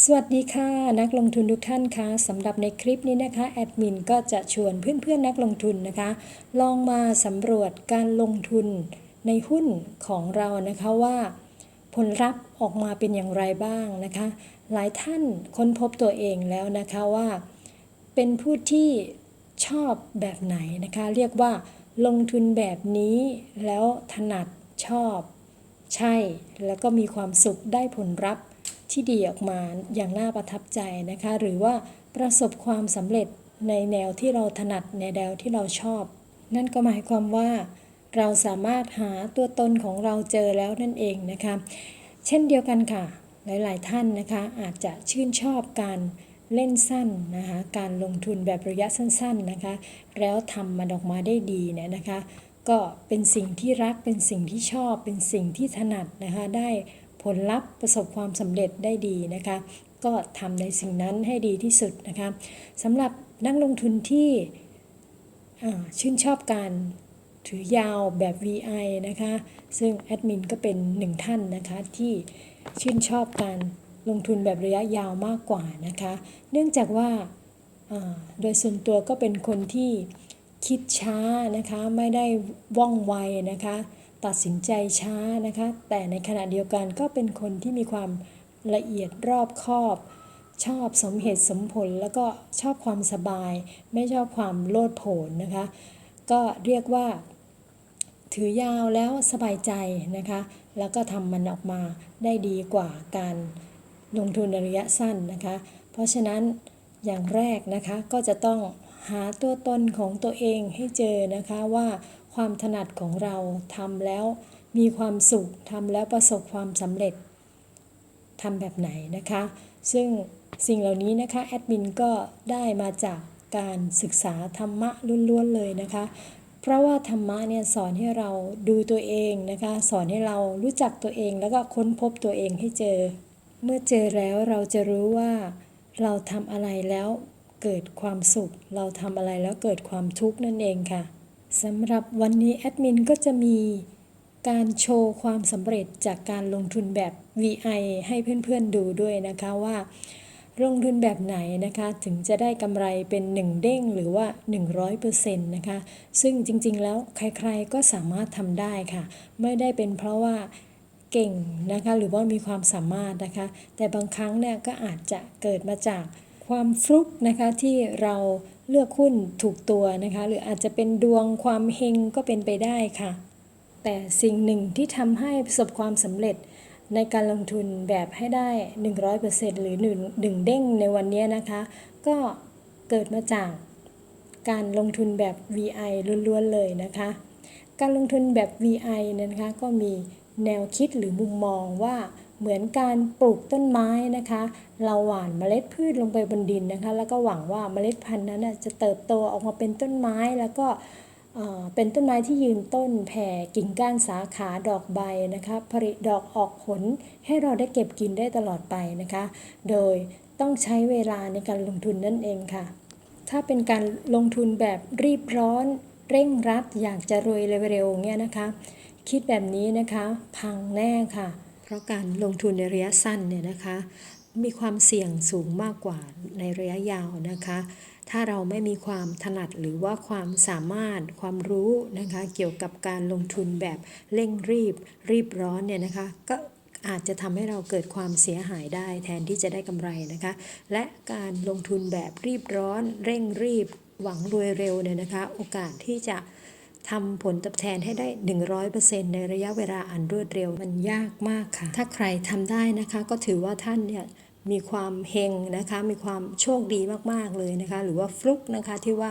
สวัสดีค่ะ นักลงทุนทุกท่านคะสำหรับในคลิปนี้นะคะแอดมินก็จะชวนเพื่อนๆนักลงทุนนะคะ ลองมาสำรวจการลงทุนในหุ้นของเรานะคะว่า ผลลัพธ์ออกมาเป็นอย่างไรบ้างนะคะ หลายท่านค้นพบตัวเองแล้วนะคะว่า เป็นผู้ที่ชอบแบบไหนนะคะ เรียกว่าลงทุนแบบนี้แล้วถนัดชอบ ใช่ แล้วก็มีความสุขได้ผลลัพธ์ ที่ดีออกมาอย่างน่าประทับใจนะคะ หรือว่าประสบความสำเร็จในแนวที่เราถนัดในแนวที่เราชอบ นั่นก็หมายความว่า เราสามารถหาตัวตนของเราเจอแล้วนั่นเองนะคะ เช่นเดียวกันค่ะ หลาย ๆ ท่านนะคะ อาจจะชื่นชอบการเล่นสั้นนะคะการลงทุนแบบระยะสั้น ๆนะคะ แล้วทำมันออกมาได้ดีเนี่ยนะคะ ก็เป็นสิ่งที่รักเป็นสิ่งที่ชอบเป็นสิ่งที่ถนัดนะคะได้ ผลลัพธ์ประสบความสำเร็จได้ดีนะคะ ก็ทำในสิ่งนั้นให้ดีที่สุดนะคะสำหรับนักลงทุนที่ชื่นชอบการถือยาวแบบ VI นะคะ ซึ่งแอดมินก็เป็นหนึ่งท่านนะคะที่ชื่นชอบการลงทุนแบบระยะยาวมากกว่านะคะ เนื่องจากว่าโดยส่วนตัวก็เป็นคนที่คิดช้านะคะ ไม่ได้ว่องไวนะคะ ตัดสินใจช้านะคะ แต่ในขณะเดียวกันก็เป็นคนที่มีความละเอียดรอบคอบ ชอบสมเหตุสมผลแล้วก็ชอบความสบาย ไม่ชอบความโลดโผนนะคะ ก็เรียกว่า ถือยาวแล้วสบายใจนะคะ แล้วก็ทำมันออกมาได้ดีกว่าการลงทุนในระยะสั้นนะคะ เพราะฉะนั้นอย่างแรกนะคะก็จะต้องหาตัวตนของตัวเองให้เจอนะคะว่า ความถนัดของเราทำแล้วมีความสุขทำแล้วประสบความสำเร็จทำแบบไหนนะคะ ซึ่งสิ่งเหล่านี้นะคะแอดมินก็ได้มาจากการศึกษาธรรมะล้วนๆเลยนะคะ เพราะว่าธรรมะเนี่ยสอนให้เราดูตัวเองนะคะ สอนให้เรารู้จักตัวเองแล้วก็ค้นพบตัวเองให้เจอ เมื่อเจอแล้วเราจะรู้ว่าเราทำอะไรแล้วเกิดความสุข เราทำอะไรแล้วเกิดความทุกข์นั่นเองค่ะ สำหรับวันนี้แอดมินก็จะมีการโชว์ความสำเร็จจากการลงทุนแบบ VI ให้เพื่อนๆดูด้วยนะคะว่า ลงทุนแบบไหนนะคะถึงจะได้กำไรเป็น 1 เด้งหรือว่า 100%นะคะซึ่งจริงๆแล้วใครๆก็สามารถทำได้ค่ะ ไม่ได้เป็นเพราะว่าเก่งนะคะหรือว่ามีความสามารถนะคะ แต่บางครั้งเนี่ยก็อาจจะเกิดมาจากความฟลุกนะคะที่เรา เลือกหุ้นถูกตัวนะคะ หรืออาจจะเป็นดวงความเฮงก็เป็นไปได้ค่ะ แต่สิ่งหนึ่งที่ทำให้ประสบความสำเร็จในการลงทุนแบบให้ได้ 100%หรือ1หนึ่งเด้งในวันนี้นะคะ ก็เกิดมาจากการลงทุนแบบ VI ล้วนๆเลยนะคะ การลงทุนแบบ VI นะคะก็มีแนวคิดหรือมุมมองว่า เหมือนการปลูกต้นไม้นะคะ เราหว่านเมล็ดพืชลงไปบนดินนะคะ แล้วก็หวังว่าเมล็ดพันธุ์นั้นจะเติบโตออกมาเป็นต้นไม้แล้วก็เป็นต้นไม้ที่ยืนต้นแผ่กิ่งก้านสาขาดอกใบนะคะผลิดอกออกผลให้เราได้เก็บกินได้ตลอดไปนะคะ โดยต้องใช้เวลาในการลงทุนนั่นเองค่ะ ถ้าเป็นการลงทุนแบบรีบร้อน เร่งรัดอยากจะรวยเร็วๆเงี้ยนะคะ คิดแบบนี้นะคะ พังแน่ค่ะ ราะการลงทุนในระยะสั้นเนี่ยนะคะมีความเสี่ยงสูงมากกว่าในระยะยาวนะคะ ถ้าเราไม่มีความถนัดหรือว่าความสามารถความรู้นะคะ เกี่ยวกับการลงทุนแบบเร่งรีบ รีบร้อนเนี่ยนะคะ ก็อาจจะทำให้เราเกิดความเสียหายได้แทนที่จะได้กำไรนะคะ และการลงทุนแบบรีบร้อน เร่งรีบ หวังรวยเร็วเนี่ยนะคะ โอกาสที่จะ ทำผลตอบแทนให้ได้ 100%ในระยะเวลาอันรวดเร็วมันยากมากค่ะ ถ้าใครทำได้นะคะ ก็ถือว่าท่านเนี่ยมีความเฮงนะคะ มีความโชคดีมาก ๆ เลยนะคะ หรือว่าฟลุกนะคะที่ว่า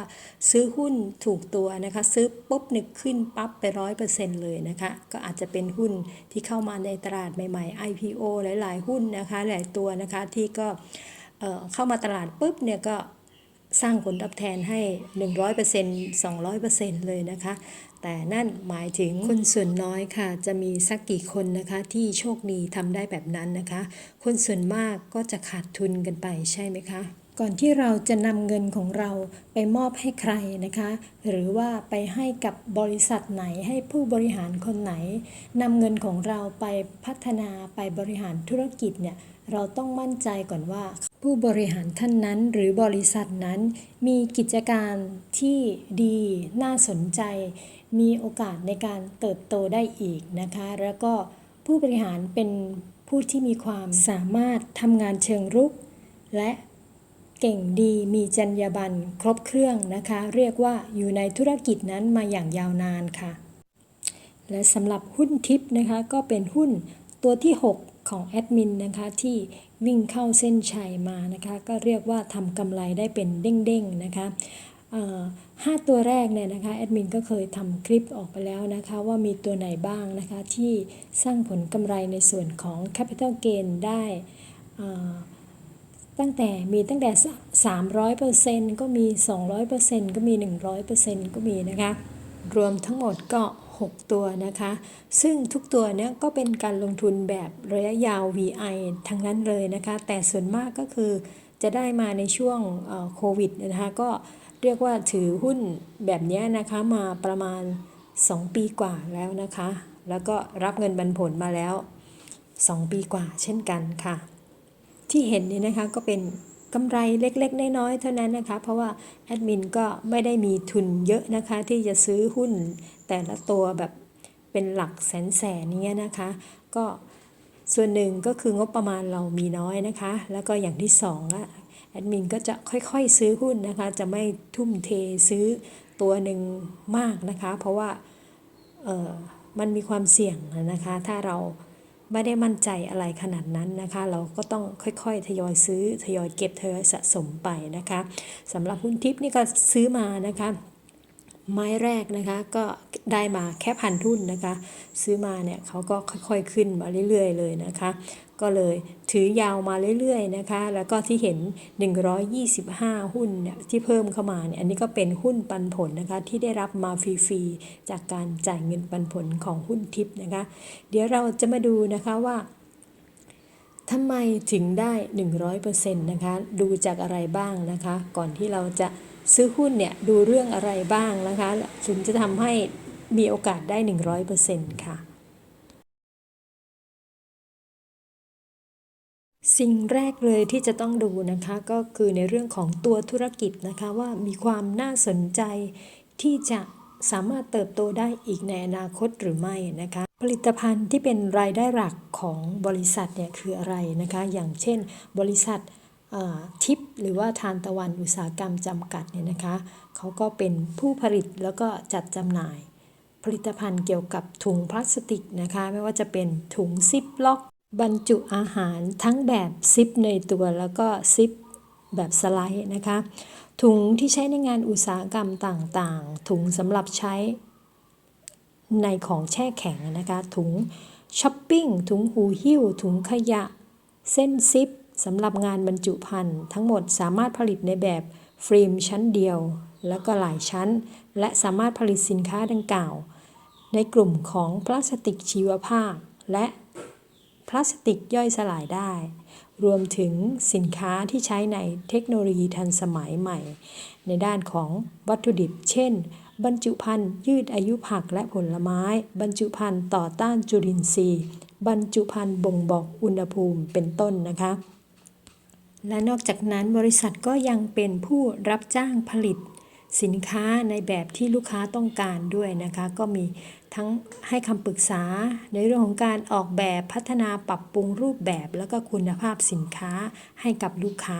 ซื้อหุ้นถูกตัวนะคะ ซื้อปุ๊บนึกขึ้นปั๊บไปร้อยเปอร์เซ็นต์เลยนะคะ ก็อาจจะเป็นหุ้นที่เข้ามาในตลาดใหม่ ๆ IPO หลาย ๆ หุ้นนะคะ หลายตัวนะคะที่ก็เเข้ามาตลาดปุ๊บเนี่ยก็ สร้างผลตอบแทนให้ 100% 200%เลยนะคะ แต่นั่นหมายถึงคนส่วนน้อยค่ะ จะมีสักกี่คนนะคะ ที่โชคดีทำได้แบบนั้นนะคะ คนส่วนมากก็จะขาดทุนกันไปใช่ไหมคะก่อนที่เราจะนำเงินของเราไปมอบให้ใครนะคะ หรือว่าไปให้กับบริษัทไหนให้ผู้บริหารคนไหนนำเงินของเราไปพัฒนาไปบริหารธุรกิจเนี่ยเราต้องมั่นใจก่อนว่า ผู้บริหารท่านนั้นหรือบริษัทนั้นมีกิจการที่ดีน่าสนใจ มีโอกาสในการเติบโตได้อีกนะคะ แล้วก็ผู้บริหารเป็นผู้ที่มีความสามารถทำงานเชิงรุก และเก่งดีมีจรรยาบรรณครบเครื่องนะคะ เรียกว่าอยู่ในธุรกิจนั้นมาอย่างยาวนานค่ะ และสำหรับหุ้นทิปนะคะก็เป็นหุ้นตัวที่ 6 ของแอดมินนะคะที่ วิ่งเข้าเส้นชัยมานะคะก็เรียกว่าทำกำไรได้เป็นเด้งๆนะคะห้าตัวแรกเนี่ยนะคะแอดมินก็เคยทำคลิปออกไปแล้วนะคะว่ามีตัวไหนบ้างนะคะที่สร้างผลกำไรในส่วนของ Capital Gain ได้ตั้งแต่มีตั้งแต่ 300%ก็มี 200%ก็มี 100%ก็มีนะคะ รวมทั้งหมดก็ 6 ตัวนะคะ ซึ่งทุกตัวเนี้ยก็เป็นการลงทุนแบบระยะยาว VI ทั้งนั้นเลยนะคะ แต่ส่วนมากก็คือจะได้มาในช่วงโควิดนะคะ ก็เรียกว่าถือหุ้นแบบนี้นะคะมาประมาณ 2 ปีกว่าแล้วนะคะ แล้วก็รับเงินปันผลมาแล้ว 2 ปีกว่าเช่นกันค่ะ ที่เห็นนี่นะคะก็เป็นกำไรเล็กๆ น้อยๆ เท่านั้นนะคะ เพราะว่าแอดมินก็ไม่ได้มีทุนเยอะนะคะ ที่จะซื้อหุ้น แต่ละตัวแบบเป็นหลักแสนแสนเนี้ยนะคะ ก็ส่วนหนึ่งก็คืองบประมาณเรามีน้อยนะคะ แล้วก็อย่างที่สองอะแอดมินก็จะค่อยๆซื้อหุ้นนะคะ จะไม่ทุ่มเทซื้อตัวหนึ่งมากนะคะ เพราะว่าเออมันมีความเสี่ยงนะคะ ถ้าเราไม่ได้มั่นใจอะไรขนาดนั้นนะคะ เราก็ต้องค่อยๆ ทยอยซื้อ ทยอยเก็บทยอยสะสมไปนะคะสำหรับหุ้นทิปนี่ก็ซื้อมานะคะ ไม้แรกนะคะ ก็ได้มาแค่พันทุนนะคะ ซื้อมาเนี่ยเขาก็ค่อยๆขึ้นมาเรื่อยๆเลยนะคะ ก็เลยถือยาวมาเรื่อยๆนะคะ แล้วก็ที่เห็น 125 หุ้นเนี่ยที่เพิ่มเข้ามาเนี่ยอันนี้ก็เป็นหุ้นปันผลนะคะ ที่ได้รับมาฟรีๆจากการจ่ายเงินปันผลของหุ้นทิปนะคะ เดี๋ยวเราจะมาดูนะคะว่าทำไมถึงได้ 100%นะคะ ดูจากอะไรบ้างนะคะ ก่อนที่เราจะ ซื้อหุ้นเนี่ยดูเรื่องอะไรบ้างนะคะถึงจะทำให้มีโอกาสได้ 100%ค่ะ สิ่งแรกเลยที่จะต้องดูนะคะก็คือในเรื่องของตัวธุรกิจนะคะว่ามีความน่าสนใจที่จะสามารถเติบโตได้อีกในอนาคตหรือไม่นะคะ ผลิตภัณฑ์ที่เป็นรายได้หลักของบริษัทเนี่ยคืออะไรนะคะ อย่างเช่น บริษัท ทิปหรือว่าทานตะวันอุตสาหกรรมจำกัดเนี่ยนะคะเขาก็เป็นผู้ผลิตแล้วก็จัดจำหน่าย ผลิตภัณฑ์เกี่ยวกับถุงพลาสติกนะคะไม่ว่าจะเป็นถุงซิปล็อก บรรจุอาหารทั้งแบบซิปในตัวแล้วก็ซิปแบบสไลด์นะคะถุงที่ใช้ในงานอุตสาหกรรมต่างๆ ถุงสำหรับใช้ในของแช่แข็งนะคะถุงช้อปปิ้งถุงหูหิ้วถุงขยะ เส้นซิป สำหรับงานบรรจุภัณฑ์ทั้งหมดสามารถผลิตในแบบฟิล์มชั้นเดียว แล้วก็หลายชั้น และสามารถผลิตสินค้าดังกล่าว ในกลุ่มของพลาสติกชีวภาพ และพลาสติกย่อยสลายได้ รวมถึงสินค้าที่ใช้ในเทคโนโลยีทันสมัยใหม่ ในด้านของวัตถุดิบ เช่น บรรจุภัณฑ์ยืดอายุผักและผลไม้ บรรจุภัณฑ์ต่อต้านจุลินทรีย์ บรรจุภัณฑ์บ่งบอกอุณหภูมิเป็นต้นนะคะ และนอกจากนั้นบริษัทก็ยังเป็นผู้รับจ้างผลิตสินค้าในแบบที่ลูกค้าต้องการด้วยนะคะ ก็มีทั้งให้คำปรึกษาในเรื่องของการออกแบบพัฒนาปรับปรุงรูปแบบแล้วก็คุณภาพสินค้าให้กับลูกค้า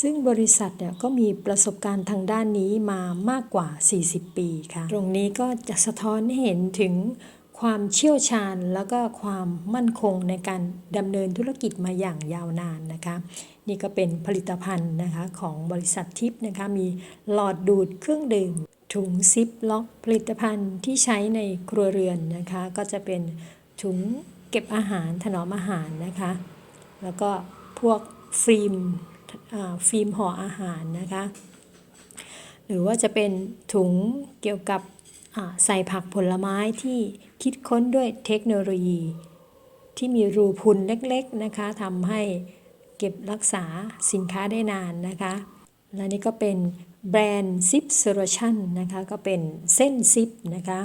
ซึ่งบริษัทเนี่ยก็มีประสบการณ์ทางด้านนี้มามากกว่า 40 ปีค่ะ ตรงนี้ก็จะสะท้อนให้เห็นถึง ความเชี่ยวชาญแล้วก็ความมั่นคงในการดำเนินธุรกิจมาอย่างยาวนานนะคะ นี่ก็เป็นผลิตภัณฑ์นะคะของบริษัททิปนะคะมีหลอดดูดเครื่องดื่ม ถุงซิปล็อกผลิตภัณฑ์ที่ใช้ในครัวเรือนนะคะ ก็จะเป็นถุงเก็บอาหารถนอมอาหารนะคะ แล้วก็พวกฟิล์มฟิล์มห่ออาหารนะคะ หรือว่าจะเป็นถุงเกี่ยวกับ ใส่ผักผลไม้ที่คิดค้นด้วยเทคโนโลยี ที่มีรูพุนเล็กๆนะคะทำให้เก็บรักษาสินค้าได้นานนะคะ และนี่ก็เป็นแบรนด์ Zip Solution นะคะก็เป็นเส้นซิปนะคะ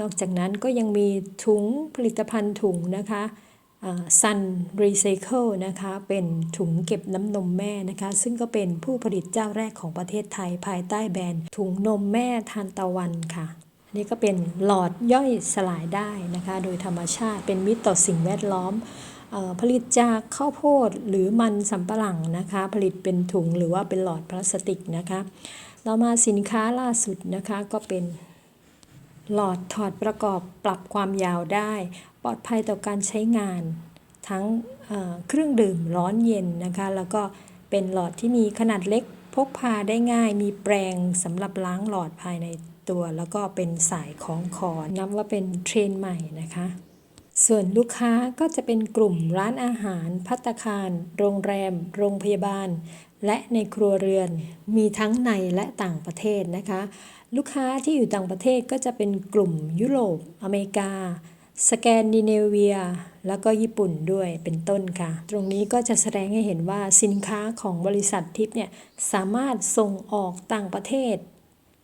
นอกจากนั้นก็ยังมีถุงผลิตภัณฑ์ถุงนะคะซันรีไซเคิลนะคะเป็นถุงเก็บน้ำนมแม่นะคะ ซึ่งก็เป็นผู้ผลิตเจ้าแรกของประเทศไทยภายใต้แบรนด์ถุงนมแม่ทานตะวันค่ะ นี่ก็เป็นหลอดย่อยสลายได้นะคะ โดยธรรมชาติเป็นมิตรต่อสิ่งแวดล้อมออผลิตจากข้าวโพดหรือมันสำปะหลังนะคะ ผลิตเป็นถุงหรือว่าเป็นหลอดพลาสติกนะคะต่อมาสินค้าล่าสุดนะคะก็เป็นหลอดถอดประกอบปรับความยาวได้ ปลอดภัยต่อการใช้งาน ทั้งเเครื่องดื่มร้อนเย็นนะคะ แล้วก็เป็นหลอดที่มีขนาดเล็กพกพาได้ง่าย มีแปรงสำหรับล้างหลอดภายใน ตัว แล้วก็เป็นสายคล้องคอนับว่าเป็นเทรนใหม่นะคะ ส่วนลูกค้าก็จะเป็นกลุ่มร้านอาหาร พัตคาร โรงแรม โรงพยาบาล และในครัวเรือน มีทั้งในและต่างประเทศนะคะ ลูกค้าที่อยู่ต่างประเทศก็จะเป็นกลุ่มยุโรป อเมริกาสแกนดิเนเวีย แล้วก็ญี่ปุ่นด้วยเป็นต้นค่ะ ตรงนี้ก็จะแสดงให้เห็นว่าสินค้าของบริษัททิปเนี่ย สามารถส่งออกต่างประเทศ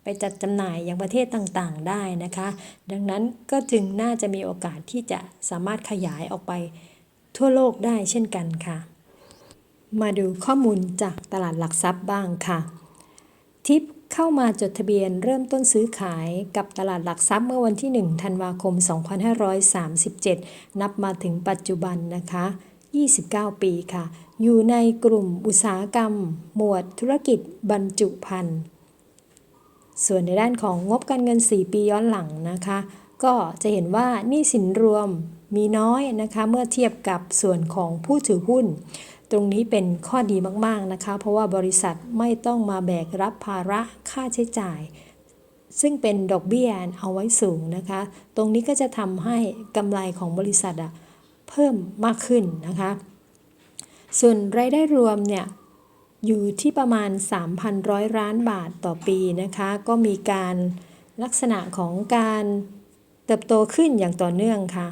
ไปจัดจำหน่ายยังประเทศต่างๆได้นะคะ ดังนั้นก็จึงน่าจะมีโอกาสที่จะสามารถขยายออกไปทั่วโลกได้เช่นกันค่ะ มาดูข้อมูลจากตลาดหลักทรัพย์บ้างค่ะ ทิปเข้ามาจดทะเบียนเริ่มต้นซื้อขายกับตลาดหลักทรัพย์เมื่อวันที่ 1 ธันวาคม 2537 นับมาถึงปัจจุบันนะคะ 29 ปีค่ะ อยู่ในกลุ่มอุตสาหกรรม หมวดธุรกิจบรรจุภัณฑ์ ส่วนในด้านของงบการเงิน 4 ปีย้อนหลังนะคะ ก็จะเห็นว่าหนี้สินรวมมีน้อยนะคะเมื่อเทียบกับส่วนของผู้ถือหุ้น ตรงนี้เป็นข้อดีมากๆนะคะ เพราะว่าบริษัทไม่ต้องมาแบกรับภาระค่าใช้จ่าย ซึ่งเป็นดอกเบี้ยเอาไว้สูงนะคะ ตรงนี้ก็จะทำให้กำไรของบริษัทอะเพิ่มมากขึ้นนะคะ ส่วนรายได้รวมเนี่ย อยู่ที่ประมาณ 3,100 ล้านบาทต่อปีนะคะ ก็มีการลักษณะของการเติบโตขึ้นอย่างต่อเนื่องค่ะ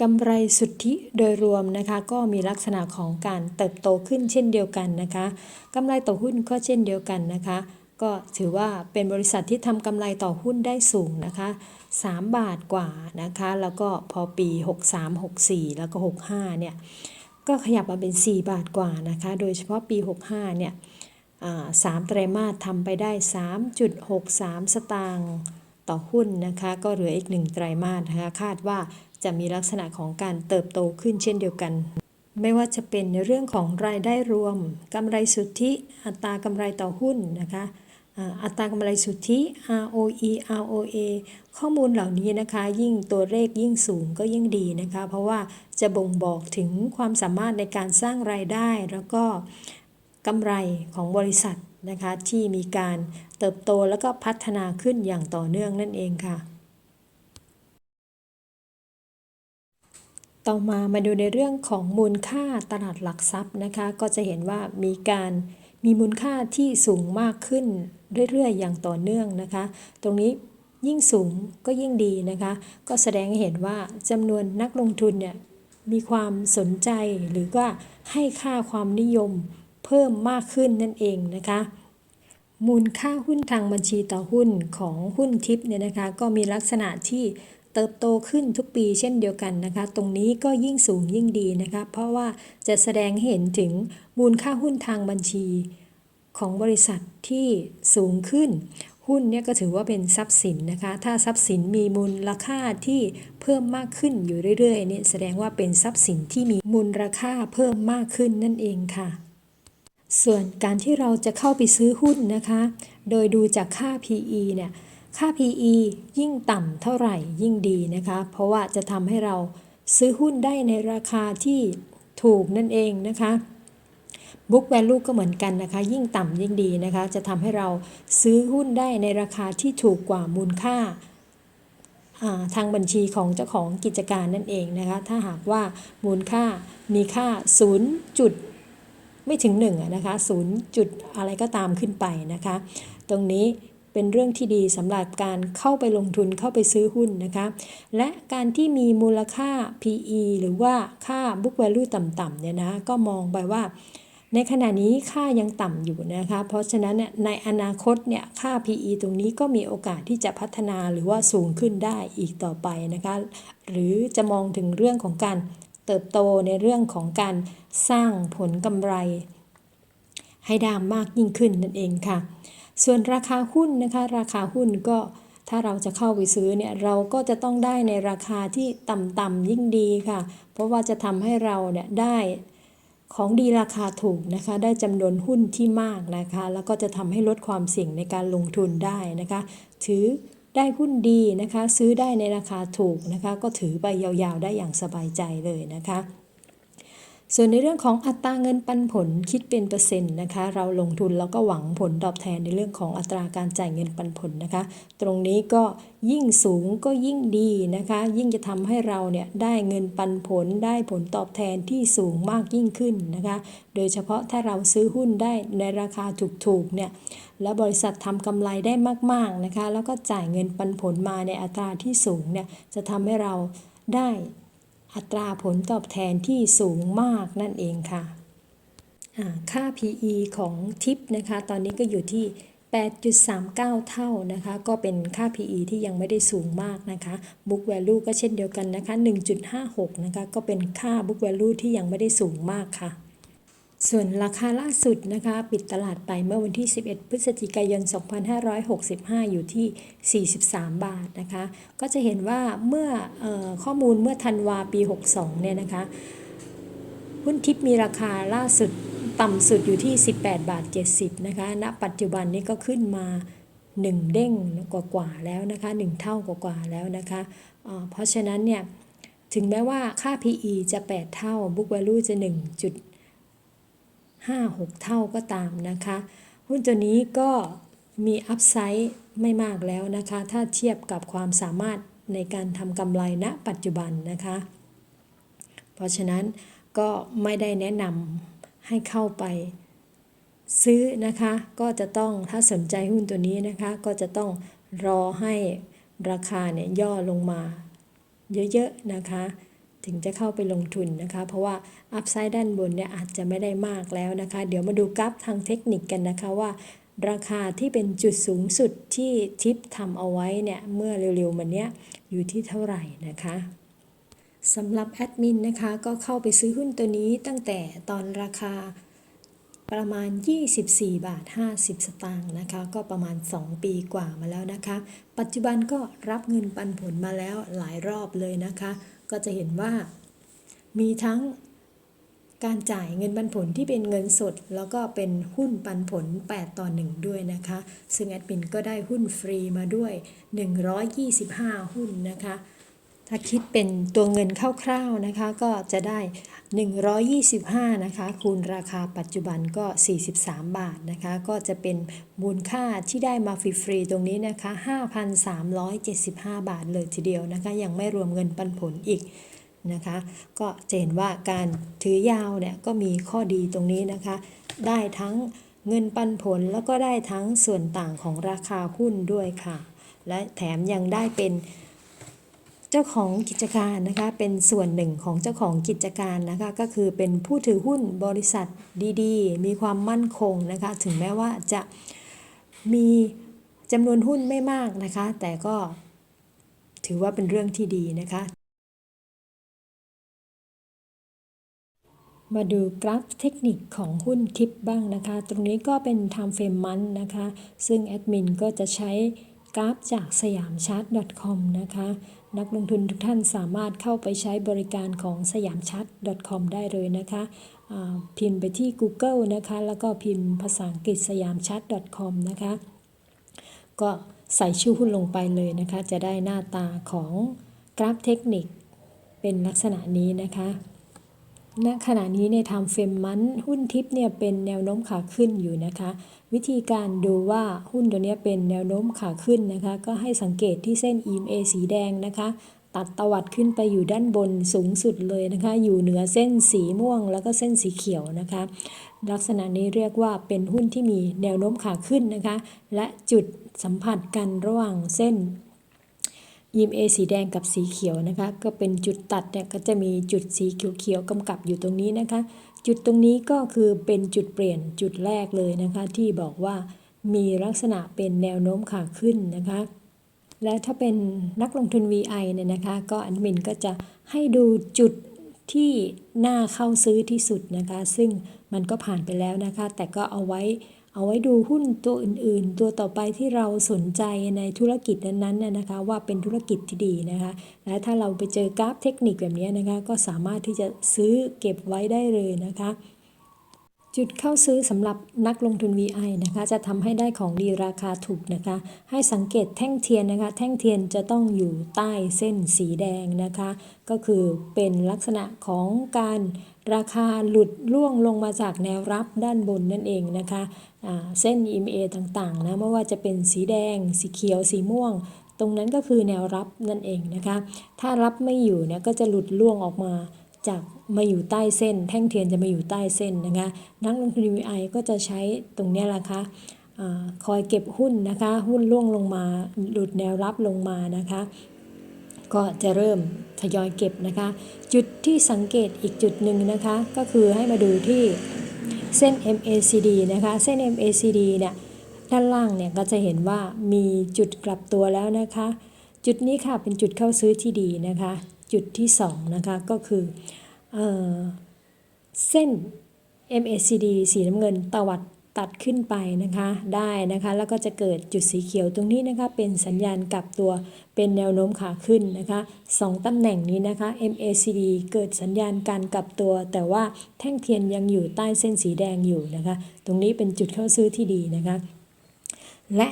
กำไรสุทธิโดยรวมนะคะ ก็มีลักษณะของการเติบโตขึ้นเช่นเดียวกันนะคะกำไรต่อหุ้นก็เช่นเดียวกันนะคะ ก็ถือว่าเป็นบริษัทที่ทำกำไรต่อหุ้นได้สูงนะคะ 3 บาทกว่านะคะ แล้วก็พอปี 63 64 แล้วก็ 65 เนี่ย ก็ขยับมาเป็น 4 บาทกว่านะคะ โดยเฉพาะปี 65 เนี่ยสามไตรมาสทำไปได้ 3.63 สตางค์ต่อหุ้นนะคะ ก็เหลืออีก 1 ไตรมาสนะคะ คาดว่าจะมีลักษณะของการเติบโตขึ้นเช่นเดียวกัน ไม่ว่าจะเป็นในเรื่องของรายได้รวมกำไรสุทธิอัตรากำไรต่อหุ้นนะคะ อัตรากำไรสุทธิ ROE ROA ข้อมูลเหล่านี้นะคะ ยิ่งตัวเลขยิ่งสูงก็ยิ่งดีนะคะ เพราะว่าจะบ่งบอกถึงความสามารถในการสร้างรายได้ แล้วก็กำไรของบริษัทนะคะ ที่มีการเติบโตแล้วก็พัฒนาขึ้นอย่างต่อเนื่องนั่นเองค่ะ ต่อมามาดูในเรื่องของมูลค่าตลาดหลักทรัพย์นะคะ ก็จะเห็นว่ามีการ มีมูลค่าที่สูงมากขึ้นเรื่อยๆ อย่างต่อเนื่องนะคะ ตรงนี้ยิ่งสูงก็ยิ่งดีนะคะ ก็แสดงให้เห็นว่าจำนวนนักลงทุนเนี่ยมีความสนใจหรือว่าให้ค่าความนิยมเพิ่มมากขึ้นนั่นเองนะคะ มูลค่าหุ้นทางบัญชีต่อหุ้นของหุ้นทิปเนี่ยนะคะ ก็มีลักษณะที่ เติบโตขึ้นทุกปีเช่นเดียวกันนะคะ ตรงนี้ก็ยิ่งสูงยิ่งดีนะคะ เพราะว่าจะแสดงให้เห็นถึงมูลค่าหุ้นทางบัญชีของบริษัทที่สูงขึ้น หุ้นเนี่ยก็ถือว่าเป็นทรัพย์สินนะคะ ถ้าทรัพย์สินมีมูลราคาที่เพิ่มมากขึ้นอยู่เรื่อยๆเนี่ยแสดงว่าเป็นทรัพย์สินที่มีมูลราคาเพิ่มมากขึ้นนั่นเองค่ะ ส่วนการที่เราจะเข้าไปซื้อหุ้นนะคะ โดยดูจากค่า PE เนี่ย ค่า PE ยิ่งต่ำเท่าไหร่ยิ่งดีนะคะ เพราะว่าจะทำให้เราซื้อหุ้นได้ในราคาที่ถูกนั่นเองนะคะ Book Value ก็เหมือนกันนะคะ ยิ่งต่ำยิ่งดีนะคะ จะทำให้เราซื้อหุ้นได้ในราคาที่ถูกกว่ามูลค่าาทางบัญชีของเจ้าของกิจการนั่นเองนะคะ ถ้าหากว่ามูลค่ามีค่า 0. จุดไม่ถึง1นะคะ0จุดอะไรก็ตามขึ้นไปนะคะ ตรงนี้ เป็นเรื่องที่ดีสำหรับการเข้าไปลงทุนเข้าไปซื้อหุ้นนะคะ และการที่มีมูลค่า PE หรือว่าค่า book value ต่ำๆเนี่ยนะก็มองไปว่า ในขณะนี้ค่ายังต่ำอยู่นะคะ เพราะฉะนั้นในอนาคตเนี่ยค่า PE ตรงนี้ก็มีโอกาสที่จะพัฒนาหรือว่าสูงขึ้นได้อีกต่อไปนะคะ หรือจะมองถึงเรื่องของการเติบโตในเรื่องของการสร้างผลกำไรให้ได้มากยิ่งขึ้นนั่นเองค่ะ ส่วนราคาหุ้นนะคะ ราคาหุ้นก็ถ้าเราจะเข้าไปซื้อเนี่ยเราก็จะต้องได้ในราคาที่ต่ำๆยิ่งดีค่ะ เพราะว่าจะทำให้เราเนี่ยได้ของดีราคาถูกนะคะ ได้จำนวนหุ้นที่มากนะคะ แล้วก็จะทำให้ลดความเสี่ยงในการลงทุนได้นะคะ ถือได้หุ้นดีนะคะ ซื้อได้ในราคาถูกนะคะ ก็ถือไปยาวๆได้อย่างสบายใจเลยนะคะ ส่วนในเรื่องของอัตราเงินปันผลคิดเป็นเปอร์เซ็นต์นะคะ เราลงทุนแล้วก็หวังผลตอบแทนในเรื่องของอัตราการจ่ายเงินปันผลนะคะ ตรงนี้ก็ยิ่งสูงก็ยิ่งดีนะคะ ยิ่งจะทำให้เราเนี่ยได้เงินปันผลได้ผลตอบแทนที่สูงมากยิ่งขึ้นนะคะ โดยเฉพาะถ้าเราซื้อหุ้นได้ในราคาถูกๆเนี่ยแล้วบริษัททำกำไรได้มากๆนะคะ แล้วก็จ่ายเงินปันผลมาในอัตราที่สูงเนี่ยจะทำให้เราได้ อัตราผลตอบแทนที่สูงมากนั่นเองค่ะ ค่า PE ของทิปนะคะ ตอนนี้ก็อยู่ที่ 8.39 เท่านะคะ ก็เป็นค่า PE ที่ยังไม่ได้สูงมากนะคะ Book Value ก็เช่นเดียวกันนะคะ 1.56 นะคะ ก็เป็นค่า Book Value ที่ยังไม่ได้สูงมากค่ะ ส่วนราคาล่าสุดนะคะ ปิดตลาดไปเมื่อวันที่ 11 พฤศจิกายน 2565 อยู่ที่ 43 บาทนะคะ ก็จะเห็นว่าเมื่อออข้อมูลเมื่อธันวาปี 62 เนี่ยนะคะ หุ้นทิปมีราคาล่าสุดต่ำสุดอยู่ที่ 18 บาท 70 นะคะ ณ ปัจจุบันนี้ก็ขึ้นมา1เด้งกว่าๆแล้วนะคะ1เท่ากว่าๆแล้วนะคะเพราะฉะนั้นเนี่ย ถึงแม้ว่าค่า PE จะ 8 เท่า Book Value จะ 1. 5 6 เท่าก็ตามนะคะ หุ้นตัวนี้ก็มีอัพไซด์ไม่มากแล้วนะคะ ถ้าเทียบกับความสามารถในการทำกำไรณปัจจุบันนะคะ เพราะฉะนั้นก็ไม่ได้แนะนำให้เข้าไปซื้อนะคะ ก็จะต้องถ้าสนใจหุ้นตัวนี้นะคะ ก็จะต้องรอให้ราคาเนี่ยย่อลงมาเยอะๆนะคะ ถึงจะเข้าไปลงทุนนะคะ เพราะว่าอัพไซด์ด้านบนเนี่ยอาจจะไม่ได้มากแล้วนะคะ เดี๋ยวมาดูกราฟทางเทคนิคกันนะคะว่า ราคาที่เป็นจุดสูงสุดที่ทิปทำเอาไว้เนี่ยเมื่อเร็วๆมันเนี้ยอยู่ที่เท่าไหร่นะคะสำหรับแอดมินนะคะก็เข้าไปซื้อหุ้นตัวนี้ตั้งแต่ตอนราคาประมาณ 24 บาท 50 สตางค์นะคะ ก็ประมาณ 2 ปีกว่ามาแล้วนะคะ ปัจจุบันก็รับเงินปันผลมาแล้วหลายรอบเลยนะคะ ก็จะเห็นว่า มีทั้งการจ่ายเงินปันผลที่เป็นเงินสด แล้วก็เป็นหุ้นปันผล 8 ต่อ 1 ด้วยนะคะ ซึ่งแอดมินก็ได้หุ้นฟรีมาด้วย 125 หุ้นนะคะ ถ้าคิดเป็นตัวเงินคร่าวๆนะคะ ก็จะได้ 125 นะคะ คูณราคาปัจจุบันก็ 43 บาทนะคะ ก็จะเป็นมูลค่าที่ได้มาฟรีๆตรงนี้นะคะ 5,375 บาทเลยทีเดียวนะคะ ยังไม่รวมเงินปันผลอีกนะคะ ก็จะเห็นว่าการถือยาวเนี่ยก็มีข้อดีตรงนี้นะคะ ได้ทั้งเงินปันผลแล้วก็ได้ทั้งส่วนต่างของราคาหุ้นด้วยค่ะ และแถมยังได้เป็น เจ้าของกิจการนะคะเป็นส่วนหนึ่งของเจ้าของกิจการนะคะก็คือเป็นผู้ถือหุ้นบริษัทดีๆ มีความมั่นคงนะคะถึงแม้ว่าจะมีจำนวนหุ้นไม่มากนะคะ แต่ก็ถือว่าเป็นเรื่องที่ดีนะคะ มาดูกราฟเทคนิคของหุ้นทิปบ้างนะคะ ตรงนี้ก็เป็น time frame month นะคะ ซึ่งแอดมินก็จะใช้กราฟจากสยามชาร์ต .com นะคะ นักลงทุนทุกท่านสามารถเข้าไปใช้บริการของสยามชัด .com ได้เลยนะคะพิมพ์ไปที่ Google นะคะ แล้วก็พิมพ์ภาษาอังกฤษสยามชัด .com นะคะ ก็ใส่ชื่อหุ้นลงไปเลยนะคะ จะได้หน้าตาของกราฟเทคนิคเป็นลักษณะนี้นะคะ ณขณะนี้ในทำเฟมมันหุ้นทิปเนี่ยเป็นแนวโน้มขาขึ้นอยู่นะคะ วิธีการดูว่าหุ้นตัวนี้เป็นแนวโน้มขาขึ้นนะคะ ก็ให้สังเกตที่เส้น EMA สีแดงนะคะ ตัดตวัดขึ้นไปอยู่ด้านบนสูงสุดเลยนะคะ อยู่เหนือเส้นสีม่วงแล้วก็เส้นสีเขียวนะคะ ลักษณะนี้เรียกว่าเป็นหุ้นที่มีแนวโน้มขาขึ้นนะคะ และจุดสัมผัสกันระหว่างเส้น EMA สีแดงกับสีเขียวนะคะ ก็เป็นจุดตัดเนี่ยก็จะมีจุดสีเขียวๆกำกับอยู่ตรงนี้นะคะ จุดตรงนี้ก็คือเป็นจุดเปลี่ยนจุดแรกเลยนะคะ ที่บอกว่ามีลักษณะเป็นแนวโน้มขาขึ้นนะคะ และถ้าเป็นนักลงทุน VI เนี่ยนะคะ ก็แอดมินก็จะให้ดูจุดที่น่าเข้าซื้อที่สุดนะคะ ซึ่งมันก็ผ่านไปแล้วนะคะ แต่ก็เอาไว้ เอาไว้ดูหุ้นตัวอื่น ๆ ตัวต่อไปที่เราสนใจในธุรกิจนั้นๆนะคะ ว่าเป็นธุรกิจที่ดีนะคะ และถ้าเราไปเจอกราฟเทคนิคแบบนี้นะคะ ก็สามารถที่จะซื้อเก็บไว้ได้เลยนะคะ จุดเข้าซื้อสำหรับนักลงทุน VI นะคะ จะทำให้ได้ของดีราคาถูกนะคะ ให้สังเกตแท่งเทียนนะคะ แท่งเทียนจะต้องอยู่ใต้เส้นสีแดงนะคะ ก็คือเป็นลักษณะของการราคาหลุดล่วงลงมาจากแนวรับด้านบนนั่นเองนะคะอ่าเส้น EMA ต่างๆนะไม่ว่าจะเป็นสีแดง สีเขียว สีม่วง ตรงนั้นก็คือแนวรับนั่นเองนะคะ ถ้ารับไม่อยู่เนี่ยก็จะหลุดล่วงออกมา จากมาอยู่ใต้เส้น แท่งเทียนจะมาอยู่ใต้เส้นนะคะนักลงทุน VI ก็จะใช้ตรงนี้แหละคะอาคอยเก็บหุ้นนะคะ หุ้นล่วงลงมาหลุดแนวรับลงมานะคะ ก็จะเริ่มทยอยเก็บนะคะ จุดที่สังเกตอีกจุดหนึ่งนะคะ ก็คือให้มาดูที่เส้น MACD นะคะ เส้น MACD เนี่ยด้านล่างเนี่ยก็จะเห็นว่ามีจุดกลับตัวแล้วนะคะ จุดนี้ค่ะเป็นจุดเข้าซื้อที่ดีนะคะ จุดที่2นะคะก็คือเออเส้น MACD สีน้ำเงินตวัดตัดขึ้นไปนะคะได้นะคะแล้วก็จะเกิดจุดสีเขียวตรงนี้นะคะเป็นสัญญาณกลับตัวเป็นแนวโน้มขาขึ้นนะคะสองตำแหน่งนี้นะคะ MACD เกิดสัญญาณการกลับตัว แต่ว่าแท่งเทียนยังอยู่ใต้เส้นสีแดงอยู่นะคะตรงนี้เป็นจุดเข้าซื้อที่ดีนะคะและ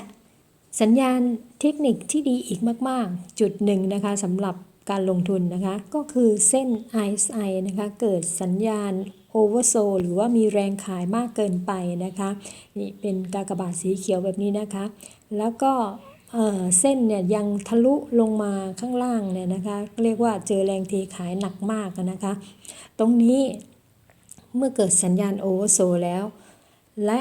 สัญญาณเทคนิคที่ดีอีกมาก ๆ จุดหนึ่งนะคะสำหรับ การลงทุนนะคะ ก็คือเส้น RSI นะคะ เกิดสัญญาณ oversold หรือว่ามีแรงขายมากเกินไปนะคะนี่เป็นกากบาทสีเขียวแบบนี้นะคะ แล้วก็เส้นเนี่ยยังทะลุลงมาข้างล่างเนี่ยนะคะ เรียกว่าเจอแรงเทขายหนักมากนะคะ ตรงนี้เมื่อเกิดสัญญาณ oversold แล้ว และ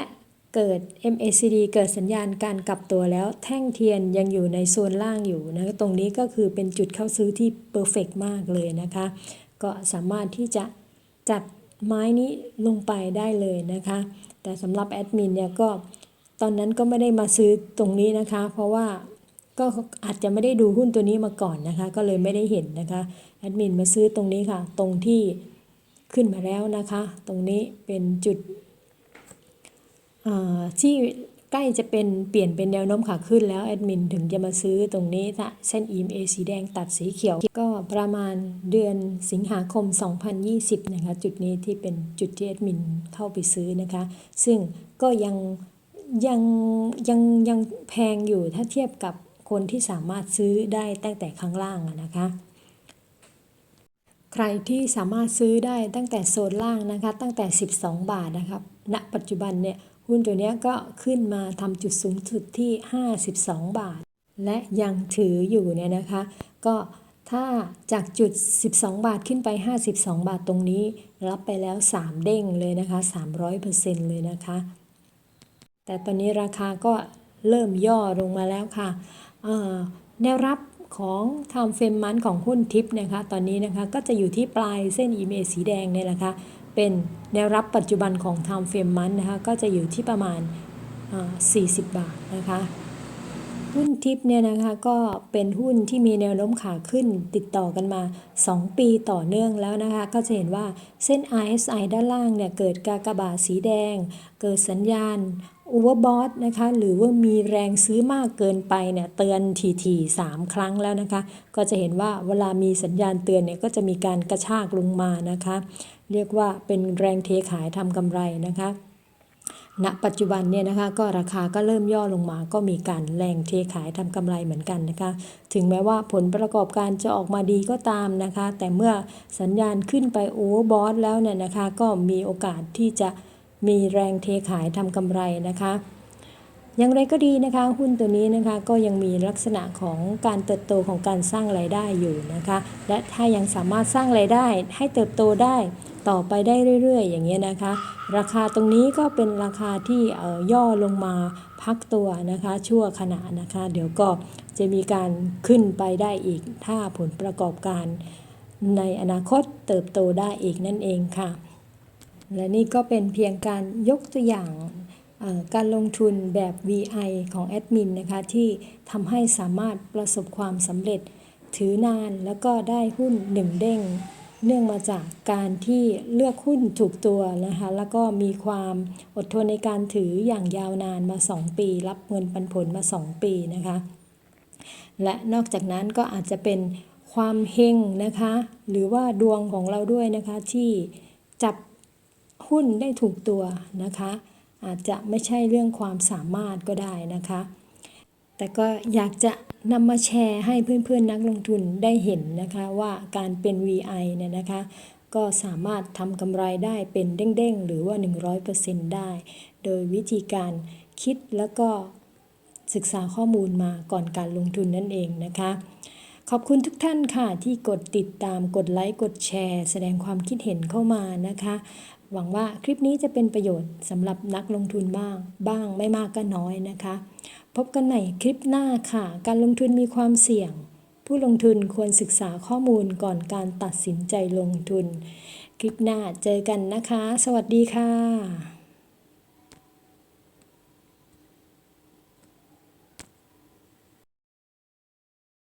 เกิด MACD เกิดสัญญาณการกลับตัวแล้ว แท่งเทียนยังอยู่ในโซนล่างอยู่นะตรงนี้ก็คือเป็นจุดเข้าซื้อที่เพอร์เฟกมากเลยนะคะ ก็สามารถที่จะจัดไม้นี้ลงไปได้เลยนะคะ แต่สำหรับแอดมินเนี่ยก็ตอนนั้นก็ไม่ได้มาซื้อตรงนี้นะคะ เพราะว่าก็อาจจะไม่ได้ดูหุ้นตัวนี้มาก่อนนะคะ ก็เลยไม่ได้เห็นนะคะแอดมินมาซื้อตรงนี้ค่ะ ตรงที่ขึ้นมาแล้วนะคะ ตรงนี้เป็นจุด ที่ใกล้จะเป็นเปลี่ยนเป็นแนวโน้มขาขึ้นแล้วแอดมินถึงจะมาซื้อตรงนี้นะเส้น EMA สีแดงตัดสีเขียว ก็ประมาณเดือนสิงหาคม 2020 นะคะ จุดนี้ที่เป็นจุดที่แอดมินเข้าไปซื้อนะคะ ซึ่งก็ยังยังยังยังแพงอยู่ถ้าเทียบกับคนที่สามารถซื้อได้ตั้งแต่ข้างล่างนะคะ ใครที่สามารถซื้อได้ตั้งแต่โซนล่างนะคะ ตั้งแต่ 12 บาทนะครับณปัจจุบันเนี่ย หุ้นตัวนี้ก็ขึ้นมาทำจุดสูงสุดที่ 52 บาท และยังถืออยู่เนี่ยนะคะ ก็ถ้าจากจุด 12 บาทขึ้นไป 52 บาทตรงนี้ รับไปแล้ว 3 เด้งเลยนะคะ 300%เลยนะคะ แต่ตอนนี้ราคาก็เริ่มย่อลงมาแล้วค่ะแนวรับของทำเฟรมมันของหุ้นทิปนะคะ ตอนนี้นะคะก็จะอยู่ที่ปลายเส้น EMA สีแดงเนี่ยแหละค่ะ เป็นแนวรับปัจจุบันของ Time Frame Month นะคะ ก็จะอยู่ที่ประมาณ 40 บาทนะคะ หุ้นทิปเนี่ยนะคะก็เป็นหุ้นที่มีแนวโน้มขาขึ้นติดต่อกันมา 2 ปีต่อเนื่องแล้วนะคะ ก็จะเห็นว่าเส้น RSI ด้านล่างเนี่ยเกิดกากบาทสีแดง เกิดสัญญาณ Overbought นะคะหรือว่ามีแรงซื้อมากเกินไปเนี่ยเตือนทีๆ3ครั้งแล้วนะคะ ก็จะเห็นว่าเวลามีสัญญาณเตือนเนี่ยก็จะมีการกระชากลงมานะคะ เรียกว่าเป็นแรงเทขายทำกำไรนะคะณปัจจุบันเนี่ยนะคะก็ราคาก็เริ่มย่อลงมาก็มีการแรงเทขายทำกำไรเหมือนกันนะคะถึงแม้ว่าผลประกอบการจะออกมาดีก็ตามนะคะ แต่เมื่อสัญญาณขึ้นไปโอเวอร์บอทแล้วเนี่ยนะคะก็มีโอกาสที่จะมีแรงเทขายทำกำไรนะคะอย่างไรก็ดีนะคะ หุ้นตัวนี้นะคะก็ยังมีลักษณะของการเติบโตของการสร้างรายได้อยู่นะคะ และถ้ายังสามารถสร้างรายได้ให้เติบโตได้ ต่อไปได้เรื่อยๆ อย่างเงี้ยนะคะ ราคาตรงนี้ก็เป็นราคาที่เอ่อย่อลงมาพักตัวนะคะ ชั่วขณะนะคะ เดี๋ยวก็จะมีการขึ้นไปได้อีก ถ้าผลประกอบการในอนาคตเติบโตได้อีกนั่นเองค่ะ และนี่ก็เป็นเพียงการยกตัวอย่างการลงทุนแบบ VI ของแอดมินนะคะ ที่ทำให้สามารถประสบความสำเร็จถือนานแล้วก็ได้หุ้นหนึ่งเด้ง เนื่องมาจากการที่เลือกหุ้นถูกตัวนะคะ แล้วก็มีความอดทนในการถืออย่างยาวนานมา 2 ปี รับเงินปันผลมา 2 ปีนะคะ และนอกจากนั้นก็อาจจะเป็นความเฮงนะคะ หรือว่าดวงของเราด้วยนะคะที่จับหุ้นได้ถูกตัวนะคะ อาจจะไม่ใช่เรื่องความสามารถก็ได้นะคะ แต่ก็อยากจะ นำมาแชร์ให้เพื่อนๆนักลงทุนได้เห็นนะคะว่าการเป็น VI เนี่ยนะคะก็สามารถทำกำไรได้เป็นเด้งๆ หรือว่า 100%ได้ โดยวิธีการคิดแล้วก็ศึกษาข้อมูลมาก่อนการลงทุนนั่นเองนะคะ ขอบคุณทุกท่านค่ะที่กดติดตามกดไลค์กดแชร์ แสดงความคิดเห็นเข้ามานะคะ หวังว่าคลิปนี้จะเป็นประโยชน์สำหรับนักลงทุนบ้าง บ้างไม่มากก็น้อยนะคะ พบกันใหม่คลิปหน้าค่ะ การลงทุนมีความเสี่ยง ผู้ลงทุนควรศึกษาข้อมูลก่อนการตัดสินใจลงทุน คลิปหน้าเจอกันนะคะ สวัสดีค่ะ